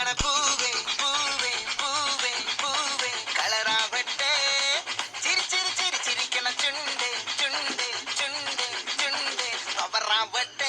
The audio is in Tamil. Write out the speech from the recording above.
பூவே பூவே பூவே பூவே. கலராவட்டே சிரி சிரி சிரி சிரிக்கன சுண்டே சுண்டே சுண்டே சுண்டே. அவராவட்டே